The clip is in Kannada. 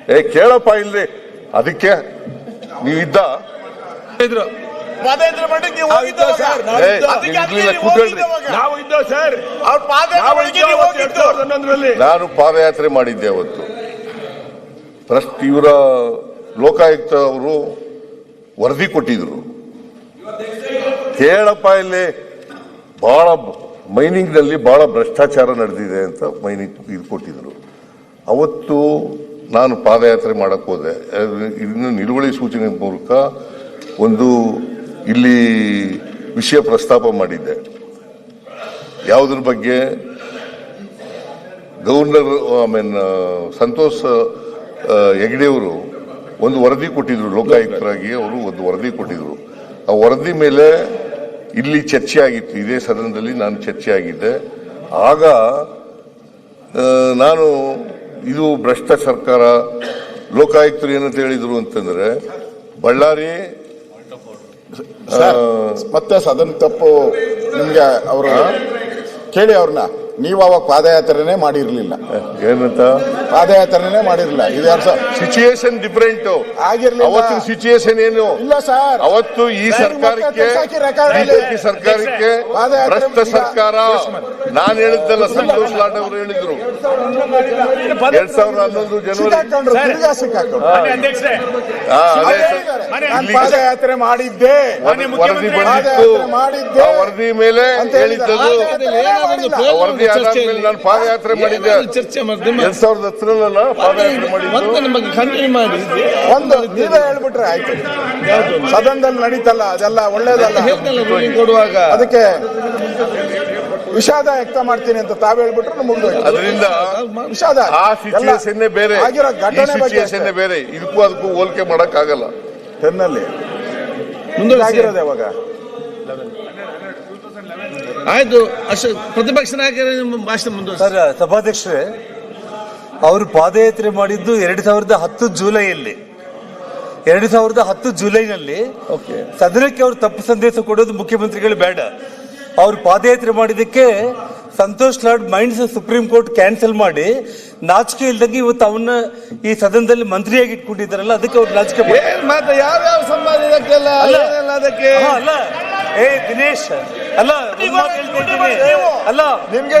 ಏ ಕೇಳಪ್ಪ ಇಲ್ಲಿ. ಅದಕ್ಕೆ ನೀವಿದ್ದ ನಾನು ಪಾದಯಾತ್ರೆ ಮಾಡಿದ್ದೆ ಅವತ್ತು. ಪ್ರಶ್ನೆ ಇವರ ಲೋಕಾಯುಕ್ತ ಅವರು ವರದಿ ಕೊಟ್ಟಿದ್ರು. ಕೇಳಪ್ಪ ಇಲ್ಲಿ. ಬಹಳ ಮೈನಿಂಗ್ನಲ್ಲಿ ಬಹಳ ಭ್ರಷ್ಟಾಚಾರ ನಡೆದಿದೆ ಅಂತ ಮೈನಿಂಗ್ ಇದು ಕೊಟ್ಟಿದ್ರು. ಅವತ್ತು ನಾನು ಪಾದಯಾತ್ರೆ ಮಾಡಕ್ಕೆ ಹೋದೆ. ಇದನ್ನು ಇನ್ನು ನಿಲುವಳಿ ಸೂಚನೆ ಮೂಲಕ ಒಂದು ಇಲ್ಲಿ ವಿಷಯ ಪ್ರಸ್ತಾಪ ಮಾಡಿದ್ದೆ. ಯಾವುದ್ರ ಬಗ್ಗೆ? ಗವರ್ನರ್, ಐ ಮೀನ್, ಸಂತೋಷ್ ಹೆಗ್ಡೆಯವರು ಒಂದು ವರದಿ ಕೊಟ್ಟಿದ್ರು. ಲೋಕಾಯುಕ್ತರಾಗಿ ಅವರು ಒಂದು ವರದಿ ಕೊಟ್ಟಿದ್ರು. ಆ ವರದಿ ಮೇಲೆ ಇಲ್ಲಿ ಚರ್ಚೆ ಆಗಿತ್ತು. ಇದೇ ಸದನದಲ್ಲಿ ನಾನು ಚರ್ಚೆ ಆಗಿದ್ದೆ. ಆಗ ನಾನು ಇದು ಭ್ರಷ್ಟ ಸರ್ಕಾರ. ಲೋಕಾಯುಕ್ತರು ಏನಂತ ಹೇಳಿದ್ರು ಅಂತಂದ್ರೆ ಬಳ್ಳಾರಿ ಮತ್ತೆ ಸದನ ತಪ್ಪು ನಿಮ್ಗೆ ಅವರು ಕೇಳಿ ಅವ್ರನ್ನ. ನೀವು ಅವಾಗ ಪಾದಯಾತ್ರೆನೇ ಮಾಡಿರ್ಲಿಲ್ಲ. ಏನಂತ? ಪಾದಯಾತ್ರೆನೇ ಮಾಡಿರ್ಲಿಲ್ಲ. ಇದು ಯಾರು ಸರ್? ಸಿಚುಯೇಷನ್ ಡಿಫರೆಂಟ್ ಆಗಿರ್ಲಿ ಅವತ್ತಿನ ಸಿಚುಯೇಷನ್ ಏನು? ಇಲ್ಲ ಸರ್. ಅವತ್ತು ಈ ಸರ್ಕಾರಕ್ಕೆ. ಬಿಜೆಪಿ ಸರ್ಕಾರಕ್ಕೆ ಭ್ರಷ್ಟ ಸರ್ಕಾರ ನಾನು ಹೇಳಿದ್ದಲ್ಲ ಸಂತೋಷ್ ಲಾಡ್ ಅವರು ಹೇಳಿದ್ರು. ಎರಡ್ ಸಾವಿರದ ಹನ್ನೊಂದು ಜನವರಿ ಪಾದಯಾತ್ರೆ ಮಾಡಿದ್ದೆ. ವರದಿ ವರದಿ ಬಂದಿತ್ತು. ಮಾಡಿದ್ದೆ. ವರದಿ ಮೇಲೆ. ಹೇಳಿದ್ದದು ಪಾದಯಾತ್ರೆ ಮಾಡಿಲ್ಲ. ಆ ನಾನು ಪಾದಯಾತ್ರೆ ಮಾಡಿದ್ದೆ. ಚರ್ಚೆ ಎರಡ್ ಸಾವಿರದ ಹತ್ತರಲ್ಲ ಪಾದಯಾತ್ರೆ ಮಾಡಿದ್ದು. ನಮಗೆ ಕಂಟಿನ್ಯೂ ಮಾಡಿ ಒಂದು ನೀವೇ ಹೇಳ್ಬಿಟ್ರೆ ಆಯ್ತು. ಸದನದಲ್ಲಿ ನಡೀತಲ್ಲ ಅದೆಲ್ಲ ಒಳ್ಳೇದಲ್ಲ. ಕೊಡುವಾಗ. ಅದಕ್ಕೆ ವಿಷಾದ ವ್ಯಕ್ತ ಮಾಡ್ತೀನಿ ಅಂತ ತಾವ್ ಹೇಳ್ಬಿಟ್ರೆ ಮುಗಿದೋಯ್ತು ಅದರಿಂದ ವಿಷಾದ. ಆ ಸಿಚುಯೇಷನ್ ಬೇರೆ. ಆಗಿರೋ ಘಟನೆ ಬಗ್ಗೆ ಸಿಚುಯೇಷನ್ ಬೇರೆ. ಇದಕ್ಕೂ ಅದಕ್ಕೂ ಹೋಲಿಕೆ ಮಾಡಕ್ ಆಗಲ್ಲ ಟೆನ್ನಲ್ಲಿ. ಮುಂದೆ ಆಗಿರೋದು ಯಾವಾಗ? ಆಯ್ತು ಅಷ್ಟು ಪ್ರತಿಪಕ್ಷ ನಾಯಕರ ನಿಮ್ಮ ಭಾಷಣ ಮುಂದುವರಿಸಿ. ಸರ್ ಸಭಾಧ್ಯಕ್ಷರೇ ಅವರು ಪಾದಯಾತ್ರೆ ಮಾಡಿದ್ದು ಎರಡು ಸಾವಿರದ ಹತ್ತು ಜುಲೈಯಲ್ಲಿ. ಎರಡು ಸಾವಿರದ ಹತ್ತು ಜುಲೈನಲ್ಲಿ ಸದನಕ್ಕೆ ಅವರು ತಪ್ಪು ಸಂದೇಶ ಕೊಡೋದು ಮುಖ್ಯಮಂತ್ರಿಗಳು ಬೇಡ. ಅವರು ಪಾದಯಾತ್ರೆ ಮಾಡಿದ್ದಕ್ಕೆ Santosh Lad minds Supreme Court cancel ಮಾಡಿ ನಾಚಿಕೆ ಇಲ್ದಂಗೆ ಇವತ್ತು ಅವನ್ನ ಈ ಸದನದಲ್ಲಿ ಮಂತ್ರಿಯಾಗಿ ಇಟ್ಕೊಂಡಿದ್ದಾರಲ್ಲ ಅದಕ್ಕೆ ಅವ್ರು ನಾಚಿಕೆ ಯಾವ್ಯಾವ ಸಂಬಂಧ ಇದಕ್ಕೆಲ್ಲ ಅಲ್ಲ. ಅದಕ್ಕೆ? ಹಾ, ಅಲ್ಲ. ಏ ದಿನೇಶ್ ಅಲ್ಲ ನಿಮ್ಗೆ ಕ್ಯಾನ್ಸಲ್ ಮಾಡಿ ಇದ್ದೀನಿ. ಅಲ್ಲ ನಿಮ್ಗೆ